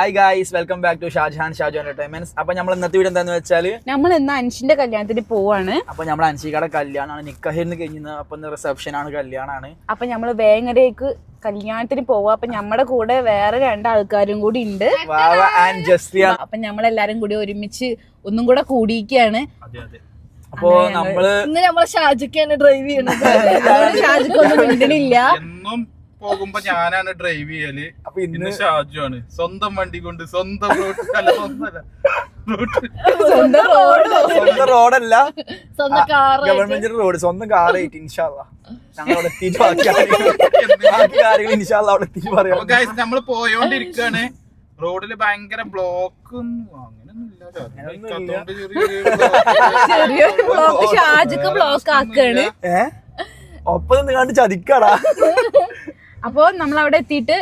Hi guys welcome back to Shajahan Shaju entertainments അപ്പൊ നമ്മൾ ഇന്നത്തെ വീട് എന്താന്ന് വെച്ചാൽ നമ്മൾ ഇന്ന് അൻഷിന്റെ കല്യാണത്തിന് പോവാണ്. അപ്പൊ നമ്മൾ അൻഷികയുടെ കല്യാണമാണ് നിക്കഹിന്ന് കഴിഞ്ഞത് അപ്പൊ ഇന്ന് റിസപ്ഷൻ ആണ് കല്യാണമാണ് അപ്പൊ നമ്മൾ വേങ്ങരേക്ക് കല്യാണത്തിന് പോവാ. അപ്പൊ നമ്മുടെ കൂടെ വേറെ രണ്ട് ആൾക്കാരും കൂടി ഉണ്ട്. വാവ ആൻഡ് ജസ്റ്റിയ അപ്പൊ നമ്മളെല്ലാരും കൂടി ഒരുമിച്ച് ഒന്നും കൂടെ കൂടിയിരിക്കുകയാണ്. അപ്പോ നമ്മൾ ഇന്ന് നമ്മളെ ഷാജിക്കാണ് ഡ്രൈവ് ചെയ്യണത്. ഷാജുക്കൊന്നും മിണ്ടണില്ല. എന്നും പോകുമ്പോ ഞാനാണ് ഡ്രൈവ് ചെയ്യൽ. പിന്നെ ഷാജു ആണ് സ്വന്തം വണ്ടി കൊണ്ട് സ്വന്തം റോഡ് അല്ല സ്വന്തം റോഡ് സ്വന്തം റോഡല്ല ഗവൺമെന്റ് റോഡ് സ്വന്തം കാർ ആയിട്ട്. ഇൻഷാല്ല ഞങ്ങൾ അവിടെ എത്തിയിട്ട് ബാക്കി കാര്യങ്ങൾ ബാക്കി കാര്യങ്ങൾ ഇൻഷാല്ല അവിടെ എത്തിയിട്ട് പറയാം. ഗൈസ് നമ്മൾ പോയോണ്ടിരിക്കാണ്. റോഡിൽ ഭയങ്കര ബ്ലോക്കും അങ്ങനെയൊന്നും അങ്ങനെയൊന്നും ഇല്ല. ചെറിയ ബ്ലോക്ക് ഷാജിക്ക് ബ്ലോക്ക് ആക്കാണ്. ഒപ്പം നിന്ന് കണ്ട് ചതിക്കടാ. അപ്പൊ നമ്മൾ അവിടെ എത്തിയിട്ട്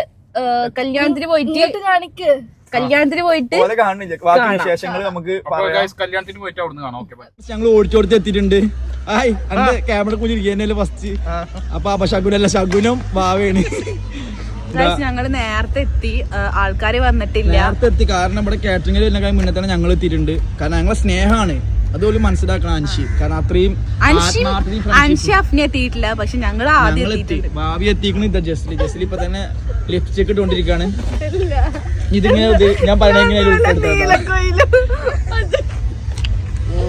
കല്യാണത്തിന് പോയിട്ട് കാണിക്ക്. കല്യാണത്തിന് പോയിട്ട് കാണുന്നില്ല. ബാക്കി വിശേഷങ്ങൾ നമുക്ക് കല്യാണത്തിന് പോയിട്ട് കാണാം. ഞങ്ങൾ ഓടിച്ചോടുത്ത് എത്തിയിട്ടുണ്ട്. ഹായ് അതിന്റെ ക്യാമറ കുഞ്ഞിരിക്കുന്നല്ലേ ഫസ്റ്റ് അപ്പൊ അപ്പൊ ശകുനല്ല ശകുനം ഭാവയാണ് ഞങ്ങൾ നേരത്തെ എത്തി. ആൾക്കാര് വന്നിട്ടില്ല. നേരത്തെ എത്തി. കാരണം ഇവിടെ കാറ്ററിംഗിൽ എല്ലാം മുന്നേ തന്നെ ഞങ്ങൾ എത്തിയിട്ടുണ്ട്. കാരണം ഞങ്ങളെ സ്നേഹമാണ് അതുപോലെ മനസ്സിലാക്കണം അൻഷി. കാരണം അത്രയും അൻഷി എത്തിയിട്ടില്ല. പക്ഷെ ഞങ്ങൾ ആദ്യം ഭാവി എത്തിക്കണ ഇതാ ജസ്ലി ജസ്ലി ഇപ്പൊ തന്നെ ലിപ്സ്റ്റിക് ഇട്ടുകൊണ്ടിരിക്കാണ്. ഇതിങ്ങനെ ഇത് ഞാൻ പറയണെങ്ങനെ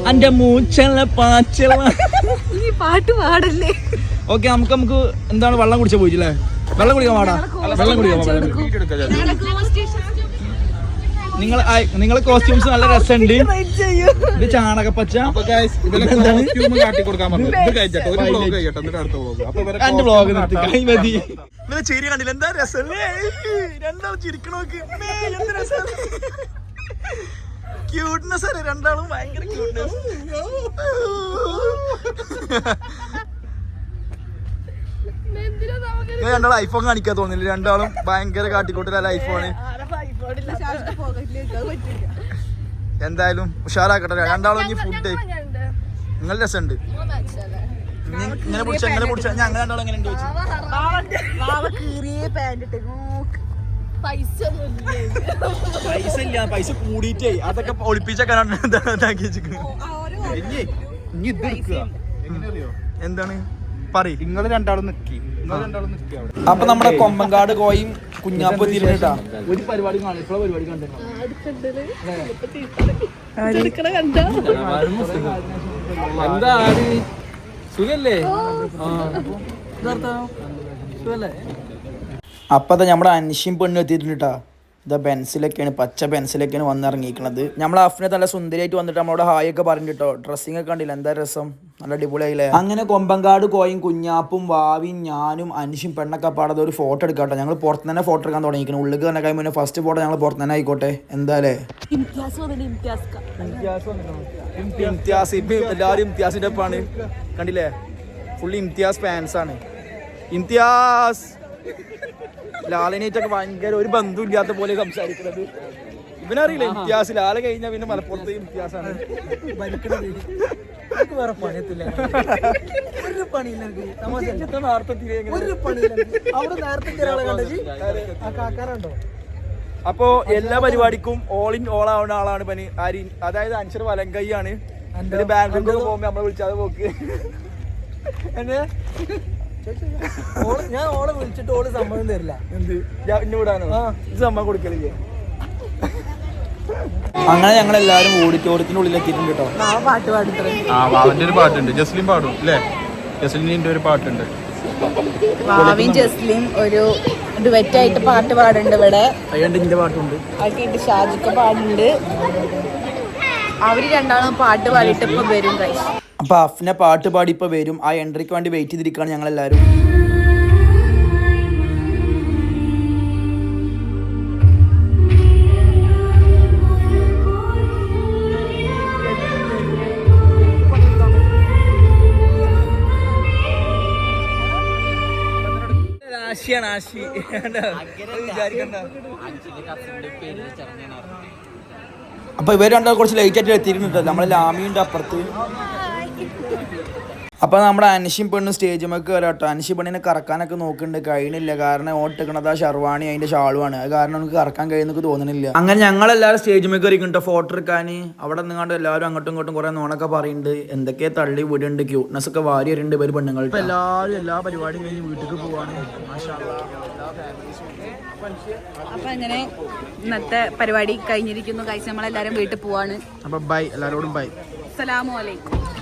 അന്റെ മൂച്ചല്ല പാച്ചല ഈ പാട്ട് പാടല്ലേ? ഓക്കെ നമുക്ക് നമുക്ക് എന്താണ് വെള്ളം കുടിച്ച പോയിട്ടില്ലേ? വെള്ളം കുടിക്കാൻ പാടാ. വെള്ളം കുടിക്കാൻ പാടാ. നിങ്ങൾ നിങ്ങളെ കോസ്റ്റ്യൂംസ് നല്ല രസമുണ്ട്. ഇത് ചാണകപ്പച്ച. എന്റെ ബ്ലോഗ്. നിർത്തി. മതി. ഇവരെ ചിരി കണ്ടില്ല. എന്താ രസല്ലേ രണ്ടാളും ചിരിക്കണോക്ക്. എന്ത് രസം? ക്യൂട്ട്നെസ് അല്ലേ? രണ്ടാളും ഭയങ്കര ക്യൂട്ട്നെസ് രണ്ടാളും ഐഫോൺ കാണിക്കാൻ തോന്നില്ല രണ്ടാളും ഭയങ്കര കാട്ടിക്കൂട്ടല ഐഫോണ് എന്തായാലും ഉഷാറാക്കട്ടെ. രണ്ടാളും ഇനി ഫുഡ് നിങ്ങൾ രസമുണ്ട്. ഇങ്ങനെ പിടിച്ച ഇങ്ങനെ പിടിച്ച ഞങ്ങൾ രണ്ടാളും എങ്ങനെ ഉണ്ട് പൈസ ഇല്ല പൈസ കൂടിയിട്ടേ. അതൊക്കെ ഒളിപ്പിച്ചൊക്കെ ഇനി ഇനി ഇത് എടുക്കുക. എന്താണ്? പറയും. നിങ്ങൾ രണ്ടാളും നിക്കി. നിങ്ങൾ രണ്ടാളും നിക്കി അപ്പൊ നമ്മുടെ കൊമ്പങ്കാട് കോയും കുഞ്ഞാപ്പ് ഒരു പരിപാടി കാണും. ഇപ്പോഴും പരിപാടി കണ്ടു? എന്താ ആടി സുഖല്ലേ? അപ്പൊ അതാ നമ്മുടെ അൻഷിയും പെണ്ണും എത്തിയിട്ടാ ഇതാ പെൻസിലൊക്കെയാണ് പച്ച പെൻസിലൊക്കെയാണ് വന്നിറങ്ങിയിരിക്കുന്നത് നമ്മളെ അഫിനെ നല്ല സുന്ദരിയായിട്ട് വന്നിട്ട് നമ്മളോട് ഹായ് ഒക്കെ പറഞ്ഞിട്ടോ കേട്ടോ ഡ്രസ്സിംഗ് ഒക്കെ കണ്ടില്ല? എന്താ രസം? നല്ല അടിപൊളിയായില്ലേ? അങ്ങനെ കൊമ്പങ്കാട് കോയും കുഞ്ഞാപ്പും വാവിയും ഞാനും അനിഷും പെണ്ണൊക്കെ പാടാതെ ഒരു ഫോട്ടോ എടുക്കാട്ടോ. ഞങ്ങൾ പുറത്ത് തന്നെ ഫോട്ടോ എടുക്കാൻ തുടങ്ങിയിരിക്കണം ഉള്ളിൽ തന്നെ കഴിയുമ്പോൾ മുന്നേ ഫസ്റ്റ് ഫോട്ടോ ഞങ്ങൾ പുറത്ത് തന്നെ ആയിക്കോട്ടെ. എന്തായാലേ ഇംതിയാസ് ഇപ്പം എല്ലാവരും ഇംതിയാസിന്റെ ഒപ്പാണ്. കണ്ടില്ലേ? ഫുള്ളി ഇംതിയാസ് ഫാൻസ് ആണ്. ഇംതിയാസ്! ലാലിനേറ്റൊക്കെ ഭയങ്കര ഒരു ബന്ധു ഇല്ലാത്ത പോലെ സംസാരിക്കുന്നത്. ഇവനറിയില്ല ഇംതിയാസ്? ലാല കഴിഞ്ഞാൽ പിന്നെ മലപ്പുറത്ത് ഇംതിയാസാണ്. വേറെ പണിയത്തില്ല ഒരു പണിയില്ല ഒരു അവിടെ നേരത്തെ ഒരാളെ കണ്ടെങ്കിൽ ആ കാക്കാരുണ്ടോ അപ്പോ എല്ലാ പരിപാടിക്കും ഓൾ ഇൻ ഓൾ ആവുന്ന ആളാണ് പനി. ആരി അതായത് അൻഷർ വലങ്കൈയാണ് ഇതിൽ ബാംഗ്ലൂർക്ക് പോകുമ്പോ നമ്മളെ വിളിച്ചാതെ പോക്ക്. എന്നെ? ഓൾ ഞാൻ ഓളെ വിളിച്ചിട്ട് ഓൾ സമ്മതം തരില്ല. എന്ത്? ഞാൻ ഇന്നെ വിടാനോ? ഇത് സമ്മതം കൊടുക്കലില്ലേ? അങ്ങനെ ഞങ്ങൾ എല്ലാവരും ഓഡിറ്റോറിയത്തിനുള്ളിൽ എത്തിയിട്ടുണ്ട് കേട്ടോ പാട്ട് പാടിത്രേ. ആ അവന്റെ ഒരു പാട്ടുണ്ട്. ജസ്ലിൻ പാടും അല്ലേ ജസ്ലിന്റെ ഒരു പാട്ടുണ്ട്. ഭാവിയും ജസ്ലിയും ഒരു ഡുവറ്റ് ആയിട്ട് പാട്ട് പാടുന്നുണ്ട് ഇവിടെ. അയ്യണ്ട് ഇതിന്റെ പാട്ടുണ്ട്. ആക്കിയിട്ട് ഷാജിക്ക പാടുന്നുണ്ട്. അവർ രണ്ടാളും പാട്ട് പാടിയിട്ട് ഇപ്പൊ വരും guys. അപ്പൊ അഫ്നെ പാട്ട് പാടി ഇപ്പൊ വരും. ആ എൻട്രിക്ക് വേണ്ടി വെയിറ്റ് ചെയ്തിരിക്കുകയാണ് ഞങ്ങൾ എല്ലാവരും ആശിയാണ് ആശി. വിചാരിക്കണ്ട. അപ്പൊ ഇവർ രണ്ടാൾ കുറച്ച് ലൈറ്റ് ആയിട്ട് എത്തിയിട്ടുണ്ട് നമ്മളെ ലാമിയുണ്ട് അപ്പുറത്ത്. അപ്പൊ നമ്മുടെ അൻഷിം പെണ്ണ് സ്റ്റേജ് മേക്ക് വരാം കേട്ടോ അൻഷി പെണ്ണിനെ കറക്കാനൊക്കെ നോക്കുന്നുണ്ട് കഴിയണില്ല കാരണം ഓട്ടിക്കണത് ആ ഷർവാണി അതിന്റെ ഷാളുമാണ് അത് കാരണം നമുക്ക് കറക്കാൻ കഴിയുന്നൊക്കെ തോന്നുന്നില്ല അങ്ങനെ ഞങ്ങൾ എല്ലാവരും സ്റ്റേജുമൊക്കെ കേട്ടോ ഫോട്ടോ എടുക്കാൻ അവിടെ നിന്നുകൊണ്ട് എല്ലാവരും അങ്ങോട്ടും ഇങ്ങോട്ടും കുറെ നോണൊക്കെ പറയുന്നുണ്ട് എന്തൊക്കെ തള്ളി വിടുന്നുണ്ട് ക്യൂട്ട്നെസ് ഒക്കെ വാരി വരുന്നുണ്ട് ഇവർ പെണ്ണുങ്ങൾ എല്ലാവരും എല്ലാ പരിപാടിയും കഴിഞ്ഞ് വീട്ടിലേക്ക് പോവാണ്. അപ്പൊ അങ്ങനെ ഇന്നത്തെ പരിപാടി കഴിഞ്ഞിരിക്കുന്നു. കഴിച്ച് നമ്മളെല്ലാരും വീട്ടിൽ പോവാണ്. അപ്പൊ ബൈ എല്ലാരോടും ബൈ അസ്സലാമു അലൈക്കും.